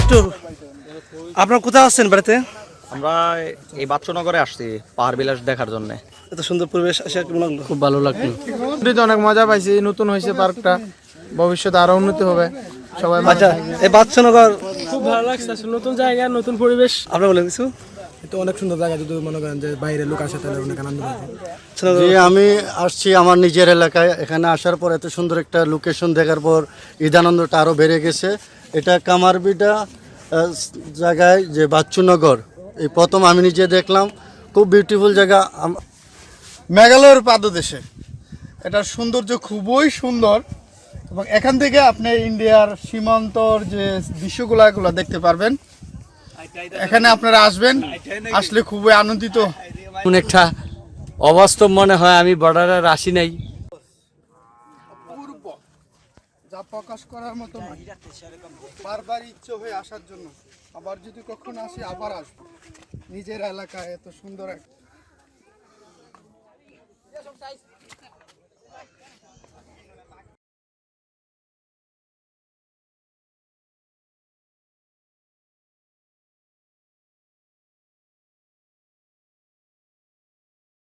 একটু আপনার কোথায় আসছেন বাড়িতে? আমরা এই বাচ্চনগরে আসছি পাহাড় বিলাস দেখার জন্য। এত সুন্দর পরিবেশ আসে কেমন লাগল। খুব ভালো লাগল। অনেক মজা পাইছি নতুন হয়েছে পার্কটা। ভবিষ্যতে আরও উন্নতি হবে। সবাই আচ্ছা এই বাচ্চানগর খুব ভালো লাগছে আসলে নতুন জায়গা নতুন পরিবেশ। আপনি বলেন কিছু? তো অনেক সুন্দর জায়গা যদি মনে করেন যে বাইরে লোক আসে তাহলে অনেক আনন্দ পাবে। জি আমি আসছি আমার নিজের এলাকায়। এখানে আসার পর এত সুন্দর একটা লোকেশন দেখার পর ঈদানন্দটা আরও বেড়ে গেছে। এটা কামারবিটা জায়গায় যে বাচ্চুনগর, এই প্রথম আমি নিজে দেখলাম। খুব বিউটিফুল জায়গা। মেঘালয়ের পাদদেশে। এটার সৌন্দর্য খুবই সুন্দর। এবং এখান থেকে আপনি ইন্ডিয়ার সীমান্তর যে দৃশ্যগুলো, এগুলো দেখতে পারবেন। এখানে আপনারা আসবেন। আসলে খুবই আনন্দিত। একটা অবাস্তব মনে হয়, আমি বর্ডারে আসি নাই। যা প্রকাশ করার মতো নয়। বারবার ইচ্ছে হয়ে আসার জন্য। আবার যদি কখনো আসি, আবার আসব। নিজের এলাকায় এত সুন্দর এক